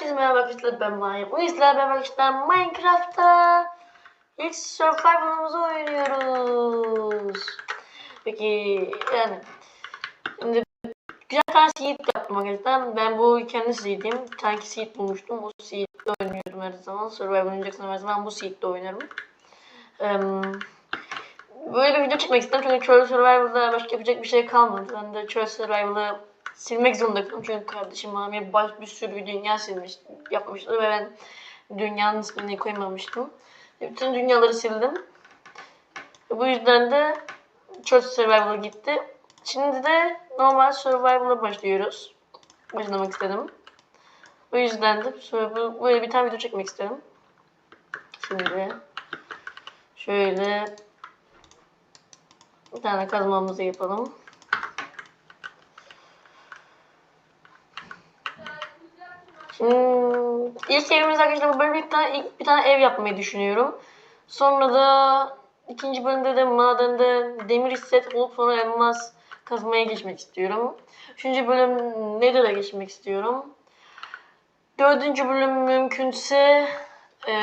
Herkese merhaba arkadaşlar ben Mahir. Bu izler ben arkadaşlar Minecraft'ta ilk survival'ımızı oynuyoruz. Peki yani şimdi güzel tane seed yaptım arkadaşlar. Ben bu kendi seed'im. Bir tane seed bulmuştum. O seed'de oynuyordum her zaman. Survival oynayacaksam her zaman bu seed'de oynarım. Eee, böyle bir video çekmek istedim çünkü Çöl Survival'da başka yapacak bir şey kalmadı. Ben de Çöl Survival'ı silmek zorunda kaldım çünkü kardeşim Mami baş bir sürü bir dünya silmiş, yapmıştı ve ben dünyanın ismini koymamıştım. Bütün dünyaları sildim. Bu yüzden de Çöl Survival'a gitti. Şimdi de normal Survival'a başlıyoruz. Başlamak istedim. O yüzden de Survival- böyle bir tane video çekmek istedim. Şimdi şöyle bir tane kazmamızı yapalım. Şimdi ilk evimiz arkadaşlar bu bölümde ilk bir tane ev yapmayı düşünüyorum. Sonra da ikinci bölümde de madende demir set bulup sonra elmas kazmaya geçmek istiyorum. Üçüncü bölüm Nether'a geçmek istiyorum. Dördüncü bölüm mümkünse e,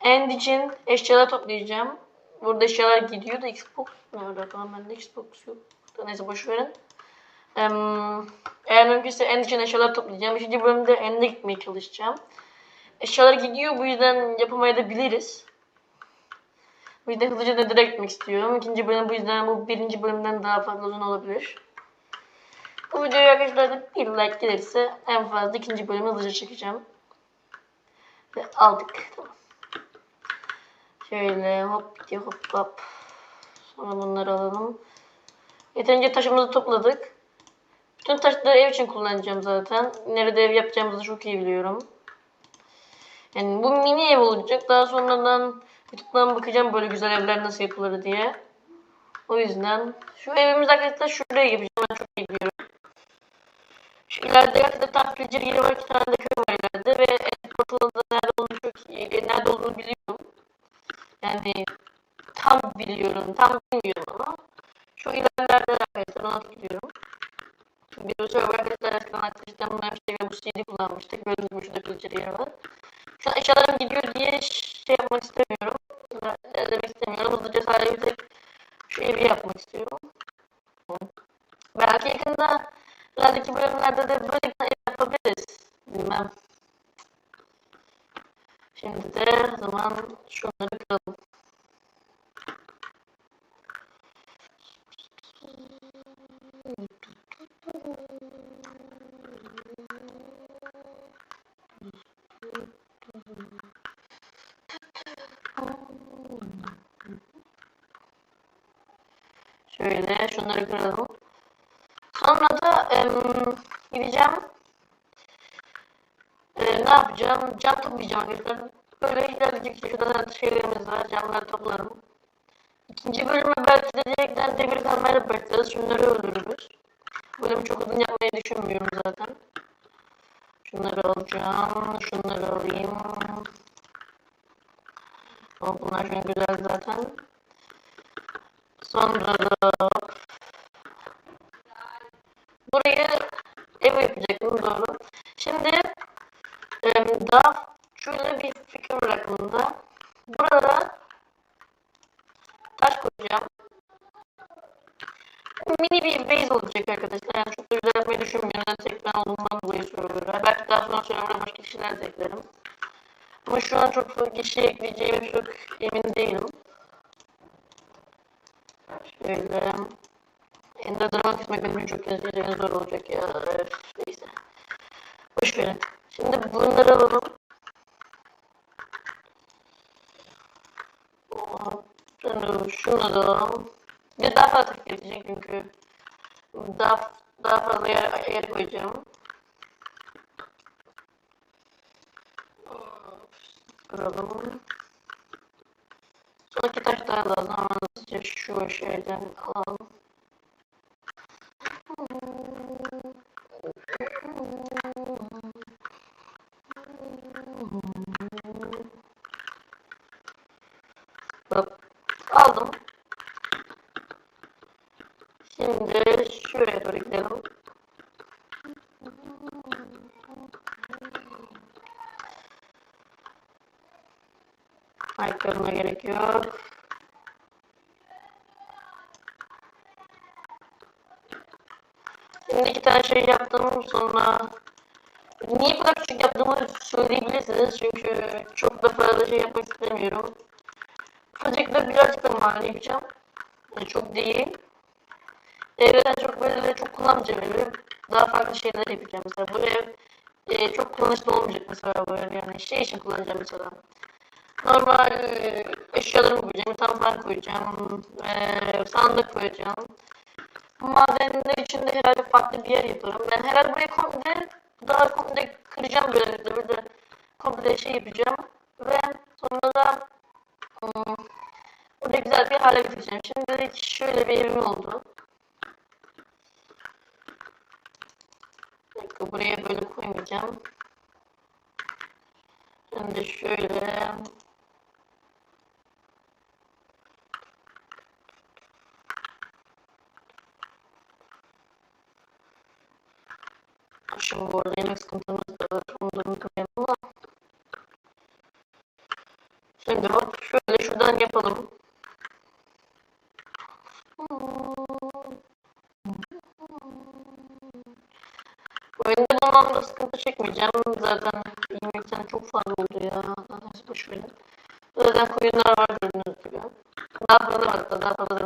End için eşyalar toplayacağım. Burada eşyalar gidiyor da Xbox nerede falan bende Xbox yok. Neyse boş verin. Em, eğer mümkünse End için eşyalar toplayacağım. Üçüncü bölümde End'e gitmeye çalışacağım. Eşyalar gidiyor bu yüzden yapamayabiliriz. Bu yüzden hızlıca da direkt gitmek istiyorum. İkinci bölüm bu yüzden bu birinci bölümden daha fazla uzun olabilir. Bu videoya arkadaşlar da bir like gelirse en fazla ikinci bölümü hızlıca çekeceğim. Ve aldık. Tamam. Şöyle hop diye hop hop. Sonra bunları alalım. Yeterince taşımızı topladık. Bütün taşları ev için kullanacağım zaten. Nerede ev yapacağımızı çok iyi biliyorum. Yani bu mini ev olacak. Daha sonradan YouTube'dan bakacağım böyle güzel evler nasıl yapılır diye. O yüzden şu evimiz arkadaşlar şuraya yapacağım. Ben çok iyi biliyorum. Şu ileride tam pillager yeri var. iki tane de köy var ileride. Ve en portalında nerede olduğunu çok iyi, nerede olduğunu biliyorum. Yani tam biliyorum. Tam bilmiyorum ama. Şu ilerlerde arkadaşlar ona gidiyorum. Server arkadaşlar eskiden arkadaşlar bunu yapmıştık ve bu CD kullanmıştık. Gördüğünüz şurada yeri var. Şu an eşyalarım gidiyor diye şey yapmak istemiyorum. Demek istemiyorum. Hızlıca sadece bir tek şu evi yapmak istiyorum. Belki yakında ilerideki bölümlerde de böyle yapabiliriz. Bilmem. Şimdi de o zaman şunları kıralım. Şöyle şunları kıralım. Sonra da em, gideceğim. E, ne yapacağım? Cam toplayacağım arkadaşlar. Böyle işte şurada şeylerimiz var. Camları toplarım. İkinci bölüme belki de direkten demir kalmayla başlarız. Şunları öldürürüz. Bölümü çok uzun yapmayı düşünmüyorum zaten. Şunları alacağım. Şunları alayım. O, bunlar an güzel zaten. Sonra da buraya ev yapacaktım doğru. Şimdi daha şöyle bir fikir aklımda. Burada taş koyacağım. Mini bir base olacak arkadaşlar. Yani çok da yapmayı düşünmüyorum. Yani tek ben olduğumdan dolayı söylüyorum. Belki daha sonra server'a başka kişiler de eklerim. Ama şu an çok fazla kişi ekleyeceğime çok emin değilim. Şöyle. Ender Dragon kesmek benim çok gerçekten zor olacak ya. Neyse. Boş verin. Şimdi bunları alalım. Şunu da alalım. Daha gelecek çünkü daha daha fazla yer, yer koyacağım. Kıralım. Sonraki taş daha lazım hızlıca şu şeyden alalım. Ayaklarına gerek yok. Şimdi iki tane şey yaptım sonra niye bu kadar küçük yaptığımı söyleyebilirsiniz çünkü çok da fazla şey yapmak istemiyorum. Ufacık da birazcık da mahalle yapacağım. Yani çok değil. Evden çok böyle çok kullanmayacağım evi. Daha farklı şeyler yapacağım. Mesela bu ev e, çok kullanışlı olmayacak mesela bu ev yani şey için kullanacağım mesela. Normal e, eşyalarımı koyacağım, tabak koyacağım, e, sandık koyacağım. Madenler için de herhalde farklı bir yer yaparım. Ben herhalde burayı komple daha komple kıracağım böyle de böyle komple şey yapacağım ve sonra da hmm, burada güzel bir hale getireceğim. Şimdi şöyle bir evim oldu. Buraya böyle koymayacağım. Şimdi şöyle Sıkıntımız da var. Onu da unutmayalım ama. Şimdi bak şöyle şuradan yapalım. Oyunda bulmamda sıkıntı çekmeyeceğim. Zaten 20 tane çok fazla oldu ya. Neyse boş verin. Zaten koyunlar var gördüğünüz gibi. Daha fazla hatta daha fazlalarını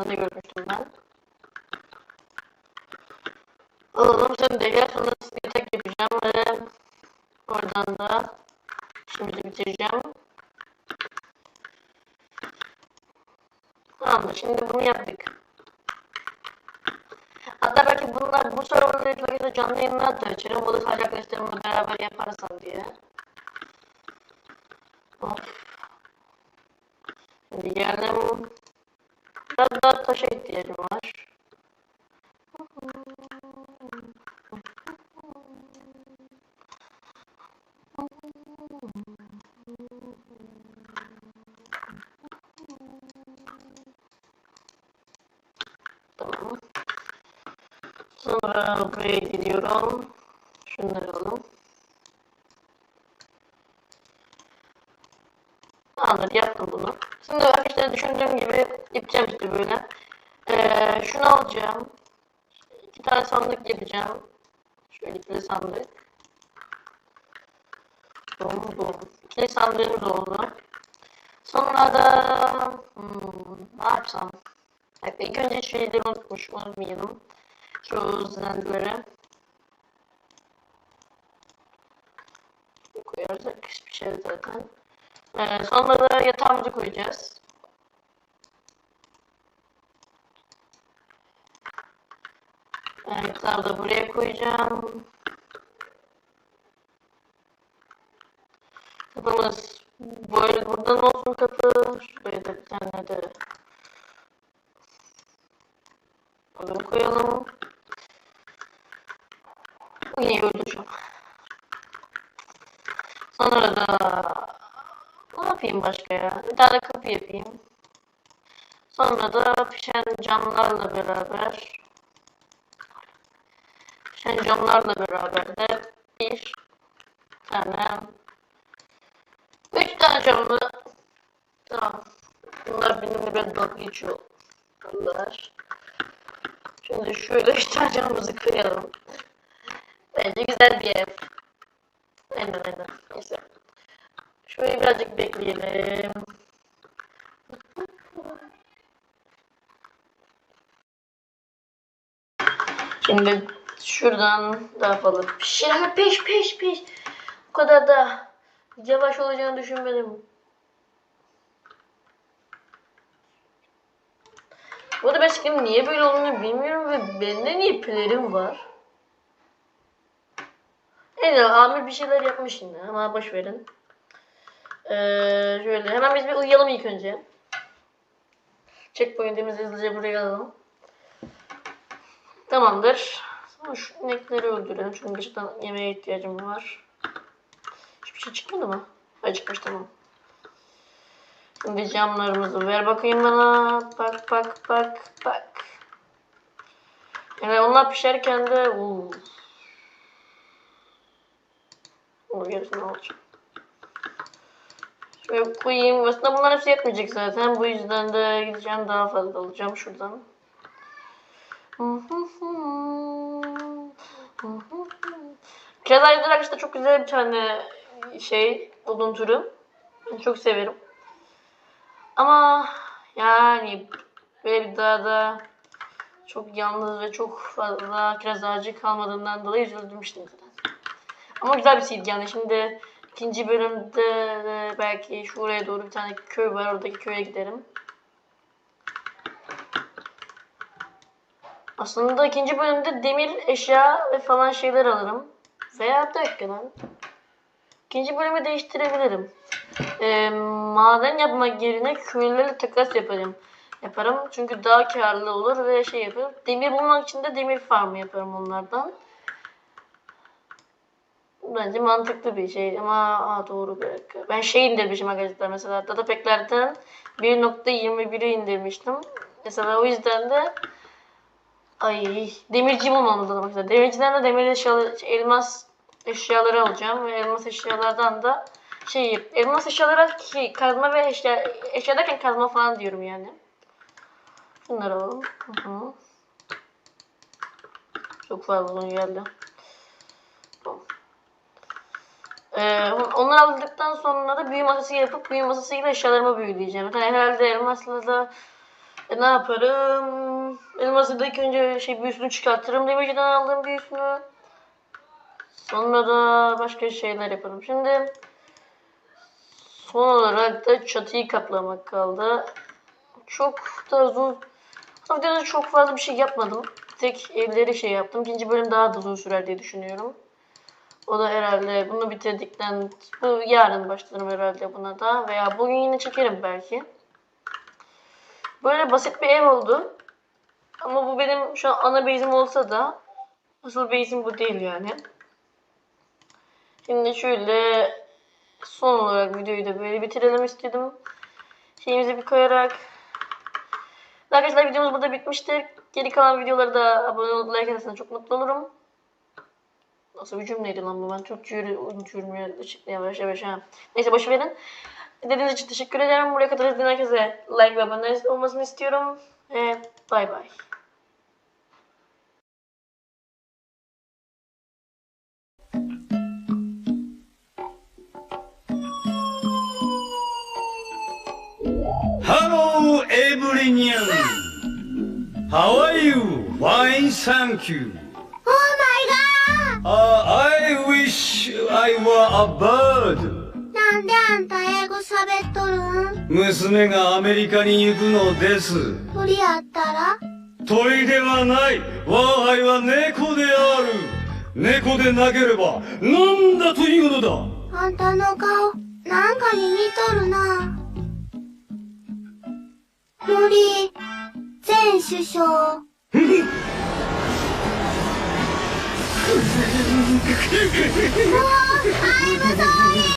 oradan da şimdi bitireceğim. Tamam şimdi bunu yaptık. Hatta belki bunlar bu serverda ilgili canlı yayınlar da açarım. O da sadece arkadaşlarımla beraber yaparsam diye. Of. Şimdi geldim. Biraz daha taşa ihtiyacım var. Tamam. Sonra buraya gidiyorum. Şunları alalım. Tamamdır yaptım bunu. Şimdi arkadaşlar düşündüğüm gibi yapacağım işte böyle. Ee, şunu alacağım. İki tane sandık yapacağım. Şöyle ikili sandık. Bum bum. İkili sandığımız oldu. Sonra da hmm, ne yapsam? Evet, ilk önce şeyleri unutmuş, unutmayalım. Şu zendeleri. Koyarsak hiçbir şey zaten. Ee, sonra da yatağımızı koyacağız. Yatağı da buraya koyacağım. Kapımız böyle buradan olsun kapı. Şuraya da bir tane de Bunu koyalım. Yine öldüreceğim. Sonra da ne yapayım başka ya? Bir tane kapı yapayım. Sonra da pişen camlarla beraber pişen camlarla beraber de bir tane üç tane camlı tamam. Bunlar benimle biraz dalga geçiyor. Bunlar. Şimdi şöyle üç tane camımızı koyalım. Bence güzel bir ev. Aynen aynen. Neyse. Şöyle birazcık bekleyelim. Şimdi şuradan ne yapalım? Pişirme peş peş peş. Bu kadar da yavaş olacağını düşünmedim. Bu arada ben niye böyle olduğunu bilmiyorum ve bende niye pelerin var? Evet Amir bir şeyler yapmış yine ama boş verin. Ee, şöyle hemen biz bir uyuyalım ilk önce. Checkpoint'imizi hızlıca buraya alalım. Tamamdır. Sonra şu inekleri öldürelim. Çünkü gerçekten yemeğe ihtiyacım var. Hiçbir şey çıkmadı mı? Hayır çıkmış tamam. Şimdi camlarımızı ver bakayım bana. Bak bak bak bak. Yani onlar pişerken de uu. Onu gerisini alacağım. Şöyle koyayım. Aslında bunlar hepsi yetmeyecek zaten. Bu yüzden de gideceğim daha fazla alacağım şuradan. Aydın arkadaşlar çok güzel bir tane şey odun türü. Ben çok severim. Ama yani böyle bir daha da çok yalnız ve çok fazla kiraz ağacı kalmadığından dolayı üzüldüm zaten. Ama güzel bir seed yani. Şimdi ikinci bölümde de belki şuraya doğru bir tane köy var. Oradaki köye giderim. Aslında ikinci bölümde demir eşya ve falan şeyler alırım. Veya bir dakika lan. İkinci bölümü değiştirebilirim. Ee, maden yapmak yerine köylülerle takas yaparım. Yaparım çünkü daha karlı olur ve şey yaparım. Demir bulmak için de demir farmı yaparım onlardan. Bence mantıklı bir şey ama aa, doğru bir dakika. Ben şey indirmişim arkadaşlar mesela Datapeklerden 1.21'i indirmiştim. Mesela o yüzden de ay demirci bulmam lazım mesela. Demirciden de demir eşyaları, elmas eşyaları alacağım ve elmas eşyalardan da şey elmas eşyalara şey, kazma ve eşya eşya derken kazma falan diyorum yani. Bunları alalım. Hı hı. Çok fazla uzun geldi. Tamam. Ee, onları aldıktan sonra da büyü masası yapıp büyü masasıyla eşyalarımı büyüleyeceğim. Yani herhalde elmasla da e, ne yaparım? Elması da ilk önce şey büyüsünü çıkartırım. Demirciden aldığım büyüsünü. Sonra da başka şeyler yaparım. Şimdi son olarak da çatıyı kaplamak kaldı. Çok da uzun videoda çok fazla bir şey yapmadım. Tek evleri şey yaptım. İkinci bölüm daha da uzun sürer diye düşünüyorum. O da herhalde bunu bitirdikten bu yarın başlarım herhalde buna da veya bugün yine çekerim belki. Böyle basit bir ev oldu. Ama bu benim şu an ana base'im olsa da asıl base'im bu değil yani. Şimdi şöyle son olarak videoyu da böyle bitirelim istedim. Şeyimizi bir koyarak. Arkadaşlar videomuz burada bitmiştir. Geri kalan videoları da abone olup like çok mutlu olurum. Nasıl bir cümleydi lan bu? Ben unutuyorum ya. Yavaş yavaş ha. Neyse boş verin. Dediğiniz için teşekkür ederim. Buraya kadar izleyen herkese like ve abone olmasını istiyorum. Ve bay bay. Hello, everyone. How are you? Fine, thank you. I were a bird. なんであんた英語喋っとるん？娘がアメリカに行くのです。鳥やったら？鳥ではない。我が輩は猫である。猫でなければ、なんだというのだ？あんたの顔、なんかに似とるな。森、前首相。もう、I'm I'm sorry!